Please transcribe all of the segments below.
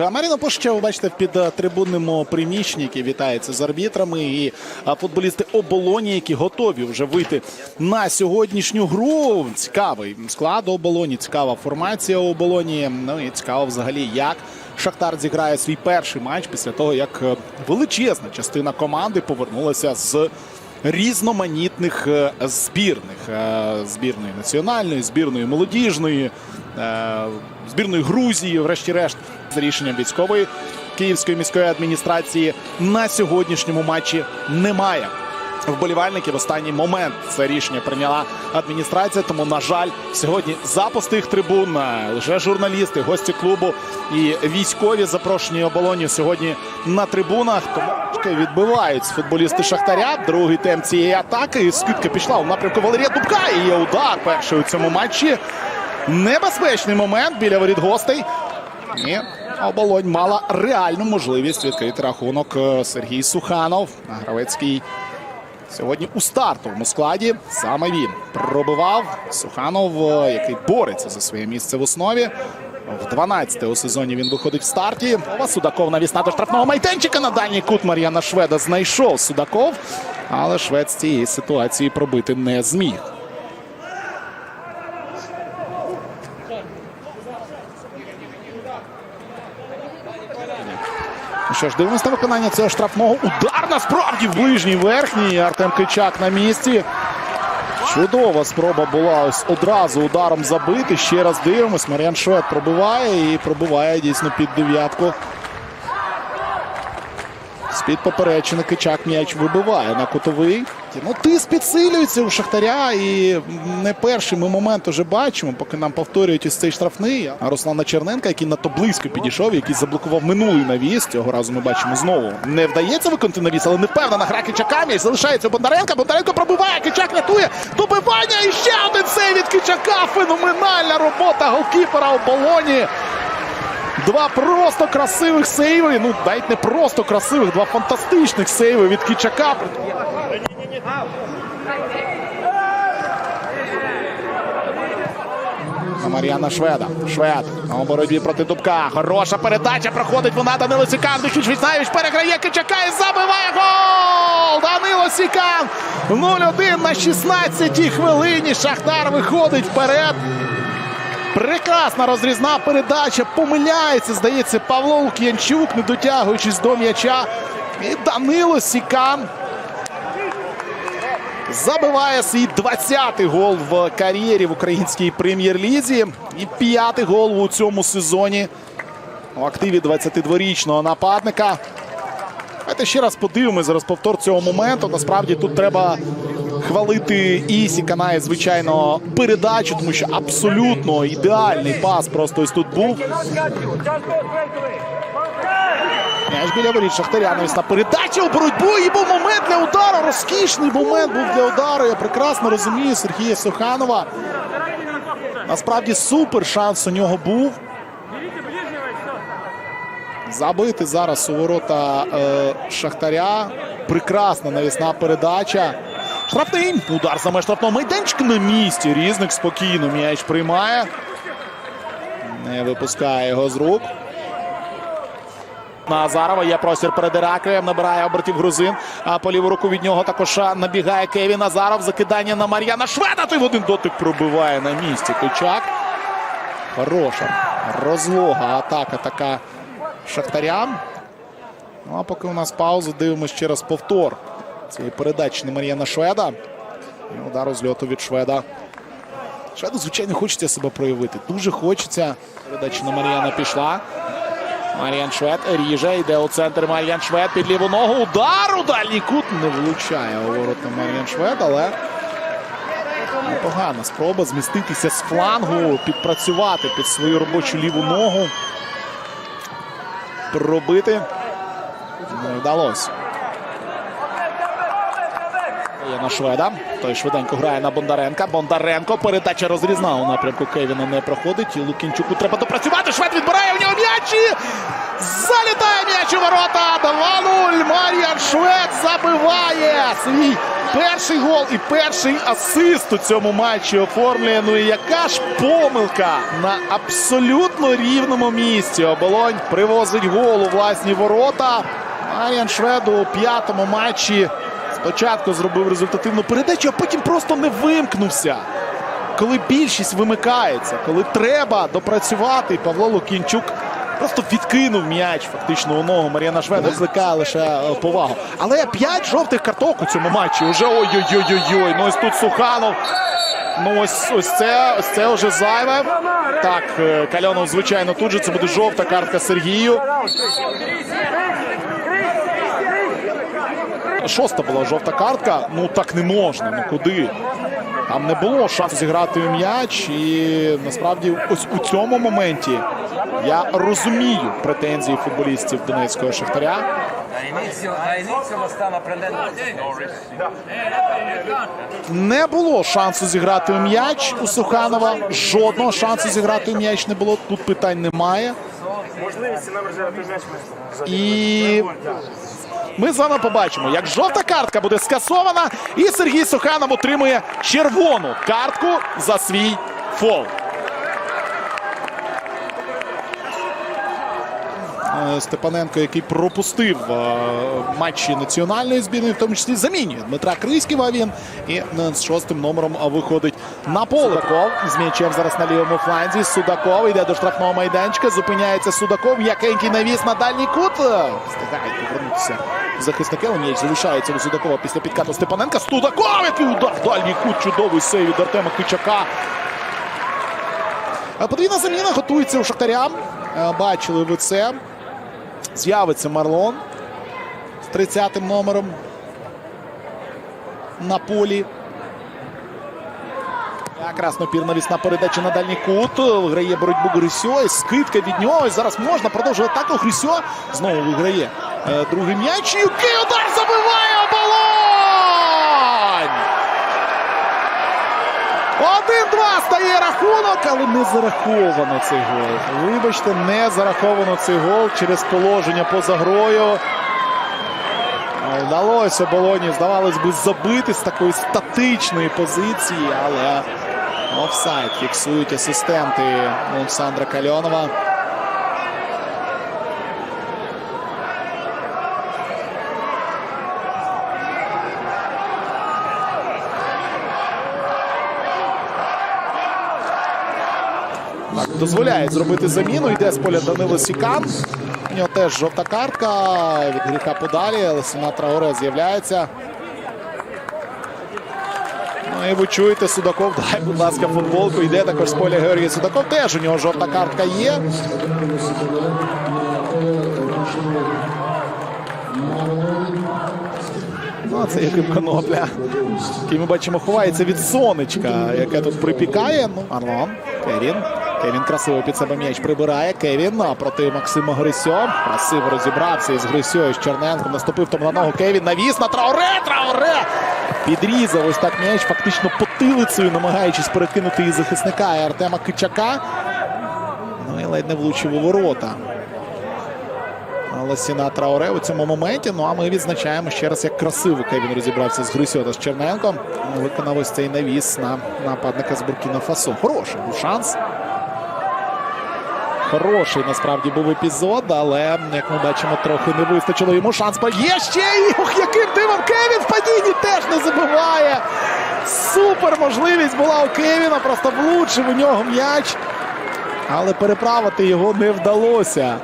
Маріно ви бачите, під трибунним приміщенні, який вітається з арбітрами, і футболісти оболоні, які готові вже вийти на сьогоднішню гру. Цікавий склад оболоні, цікава формація оболоні. Ну і цікаво взагалі, як Шахтар зіграє свій перший матч після того, як е, величезна частина команди повернулася з різноманітних е, збірних Е, збірної національної, збірної молодіжної, збірної Грузії, врешті-решт, за рішенням військової Київської міської адміністрації на сьогоднішньому матчі немає. Вболівальників в останній момент це рішення прийняла адміністрація. Тому, на жаль, сьогодні за пустих трибун лише журналісти, гості клубу і військові запрошені оболоні сьогодні на трибунах. Тому відбивають футболісти Шахтаря. Другий темп цієї атаки. І скидка пішла у напрямку Валерія Дубка. І є удар перший у цьому матчі. Небезпечний момент біля воріт гостей. І оболонь мала реальну можливість відкрити рахунок Е, Сергій Суханов. Гравецький сьогодні у стартовому складі. Саме він пробивав Суханов, е, який бореться за своє місце в основі. В 12-те у сезоні він виходить в старті. Ова Судаков навіс до штрафного майданчика на дальній кут Мар'яна Шведа знайшов Судаков. Але Швед з цієї ситуації пробити не зміг. Що ж, дивимося на виконання цього штрафного. Удар насправді в ближній верхній. Артем Кичак на місці. Чудова спроба була ось одразу ударом забити. Ще раз дивимось. Мар'ян Швед пробиває і пробиває дійсно під дев'ятку. З-під поперечини Кичак м'яч вибиває на кутовий. Ну, тиск підсилюється у Шахтаря. І не перший ми момент уже бачимо, поки нам повторюють ось цей штрафний. А Руслана Черненка, який надто близько підійшов, який заблокував минулий навіс. Цього разу ми бачимо знову. Не вдається виконати навіс, але непевна гра Кичака. М'яч залишається у Бондаренка. Бондаренко пробиває. Кичак рятує. Добивання. І ще один сей від Кичака. Феноменальна робота голкіпера у полоні. Два просто красивих сейви. Ну, навіть не просто красивих, два фантастичних сейви від Кичака. На Мар'яна Шведа. Швед на боротьбі проти Дубка. Хороша передача. Проходить вона Данило Сікан. Дихіч Віцнаєвич переграє Кичака і забиває гол! Данило Сікан. 0-1 на 16-й хвилині. Шахтар виходить вперед. Прекрасна розрізна передача. Помиляється, здається, Павло Лук'янчук, не дотягуючись до м'яча. І Данило Сікан забиває свій 20-й гол в кар'єрі в українській прем'єр-лізі. І п'ятий гол у цьому сезоні у активі 22-річного нападника. Давайте ще раз подивимось зараз повтор цього моменту. Насправді тут треба хвалити і Сіканає, звичайно, передачу, тому що абсолютно ідеальний пас просто ось тут був. М'яч біля воріт Шахтаря навісна передача у боротьбу. І був момент для удару. Розкішний момент був для удару. Я прекрасно розумію Сергія Суханова. Насправді супер шанс у нього був. Забити зараз у ворота е, Шахтаря. Прекрасна навісна передача. Штрафний. Удар за меж штрафного майданчика на місці. Різник спокійно м'яч приймає. Не випускає його з рук. На Азарова є простір перед Іраклієм. Набирає обертів грузин. А по ліву руку від нього також набігає Кевін Азаров. Закидання на Мар'яна Шведа. Той в один дотик пробиває на місці. Кичак. Хороша розлога атака така Шахтарям. Ну а поки у нас пауза, дивимося ще раз повтор цієї передачі на Мар'яна Шведа. І удар з льоту від Шведа. Шведу, звичайно, хочеться себе проявити. Дуже хочеться. Передача на Мар'яна пішла. Мар'ян Швед ріже, йде у центр Мар'ян Швед під ліву ногу. Удар у дальній кут не влучає у ворота Мар'ян Швед, але непогана спроба зміститися з флангу, підпрацювати під свою робочу ліву ногу. Пробити не вдалося. Є на шведа. Той швиденько грає на Бондаренка. Бондаренко. Передача розрізна у напрямку Кевіна не проходить. І Лукінчуку треба допрацювати. Швед відбирає у нього м'яч. і Залітає м'яч у ворота. 2-0. Мар'ян Швед забиває свій перший гол і перший асист у цьому матчі оформлює. Ну і яка ж помилка на абсолютно рівному місці. Оболонь привозить гол у власні ворота. Мар'ян Швед у п'ятому матчі спочатку зробив результативну передачу, а потім просто не вимкнувся. Коли більшість вимикається, коли треба допрацювати, Павло Лукінчук просто відкинув м'яч фактично у ногу Мар'яна Шведа, викликає лише е, повагу. Але п'ять жовтих карток у цьому матчі. Уже ой-ой-ой-ой-ой. Ну ось тут Суханов. Ну ось ось це ось це вже зайве. Так, е, Кальонов, звичайно, тут же це буде жовта картка Сергію. Шоста була жовта картка. Ну так не можна. Ну куди? Там не було шансу зіграти у м'яч. І насправді, ось у цьому моменті я розумію претензії футболістів Донецького Шахтаря. Не було шансу зіграти у м'яч у Суханова. Жодного шансу зіграти у м'яч не було. Тут питань немає. Можливості нам розіграти м'яч І ми з вами побачимо, як жовта картка буде скасована, і Сергій Суханов отримує червону картку за свій фол. Степаненко, який пропустив е, матчі національної збірної, в тому числі замінює Дмитра Крийського. Він і е, з шостим номером е, виходить на поле. Судаков з м'ячем зараз на лівому фланзі. Судаков йде до штрафного майданчика. Зупиняється Судаков. Якенький навіс на дальній кут. Е, Встигають повернутися захисники. У м'яч залишається у Судакова після підкату Степаненка. Судаков, який удар в дальній кут. Чудовий сейв від Артема Кичака. Е, Подвійна заміна готується у Шахтаря. Е, Бачили ви це. З'явиться Марлон з 30-м номером на полі. Якраз напір навісна передача на дальній кут. Виграє боротьбу Грисьо. І скидка від нього. І зараз можна продовжувати атаку. Грисьо знову виграє е, другий м'яч. І удар забиває оболонь! Один-два стає рахунок, але не зараховано цей гол. Вибачте, не зараховано цей гол через положення поза грою. Вдалося Болоні, здавалось би, забити з такої статичної позиції, але офсайд фіксують асистенти Олександра Кальонова. Так, дозволяють зробити заміну. Йде з поля Данило Сікан. У нього теж жовта картка. Від гріха подалі. Але Сіна Траоре з'являється. Ну і ви чуєте, Судаков, дай, будь ласка, футболку. Йде також з поля Георгій Судаков. Теж у нього жовта картка є. Ну, це Яким Конопля. Ми бачимо, ховається від сонечка, яке тут припікає. Ну, Арлон, Кевін. Кевін красиво під себе м'яч прибирає. Кевін проти Максима Грисьо. Красиво розібрався із Грисьо, із Черненком. Наступив там на ногу Кевін. Навіс на Трауре! Трауре! Підрізав ось так м'яч, фактично потилицею, намагаючись перекинути і захисника і Артема Кичака. Ну і ледь не влучив у ворота. Лосіна Траоре у цьому моменті. Ну а ми відзначаємо ще раз, як красиво Кевін розібрався з Грисьо та з Черненком. Виконав ось цей навіс на нападника з Буркіна Фасо. Хороший був шанс. Хороший насправді був епізод, але як ми бачимо, трохи не вистачило йому шанс. Є ще і ох, яким дивом Кевін в падінні теж не забиває. Супер можливість була у Кевіна. Просто влучив у нього м'яч. Але переправити його не вдалося.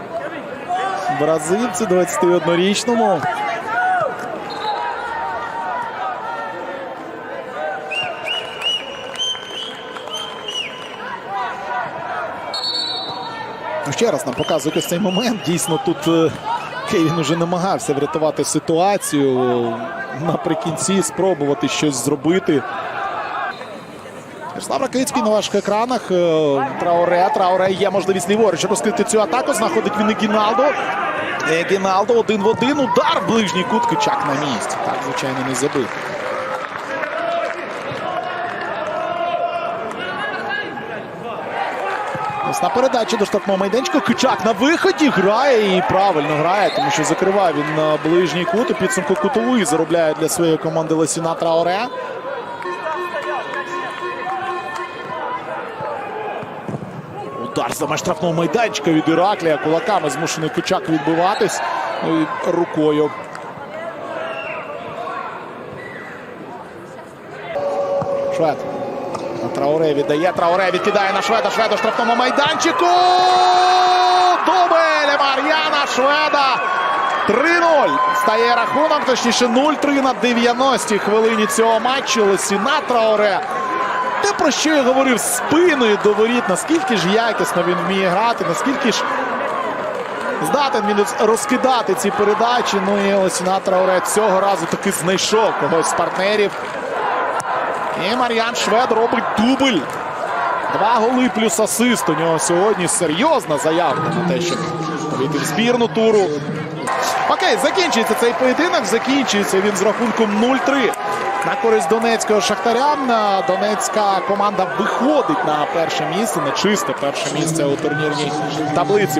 Бразильці 21-річному. Ну, Ще раз нам показують ось цей момент. Дійсно, тут е, Кевін уже намагався врятувати ситуацію. Наприкінці спробувати щось зробити. Ярослав Ракицький на ваших екранах. Е, Трауре. Трауре є можливість ліворуч розкрити цю атаку. Знаходить він і Гіналдо. Гіналдо один в один. Удар в ближній кут. Кичак на місці. Так, звичайно, не забив. Ось на передачі до штрафного майданчика. Кичак на виході грає і правильно грає, тому що закриває він на ближній кут. У підсумку кутовий заробляє для своєї команди Лесіна Траоре. Удар за меж штрафного майданчика від Іраклія. Кулаками змушений Кичак відбиватись Ну і рукою. Швед. Трауре віддає. Трауре відкидає на Шведа. Шведа штрафному майданчику. Дубль Мар'яна Шведа. 3-0. Стає рахунок, точніше 0-3 на 90-й хвилині цього матчу. Лесіна Трауре. Те, про що я говорив, спиною до воріт, наскільки ж якісно він вміє грати, наскільки ж здатен він розкидати ці передачі. Ну і Лесіна Трауре цього разу таки знайшов когось з партнерів. І Мар'ян Швед робить дубль. Два голи плюс асист. У нього сьогодні серйозна заявка на те, щоб вийти в збірну туру. Окей, закінчується цей поєдинок. Закінчується він з рахунком 0-3 на користь донецького шахтаря. Донецька команда виходить на перше місце, на чисте перше місце у турнірній таблиці.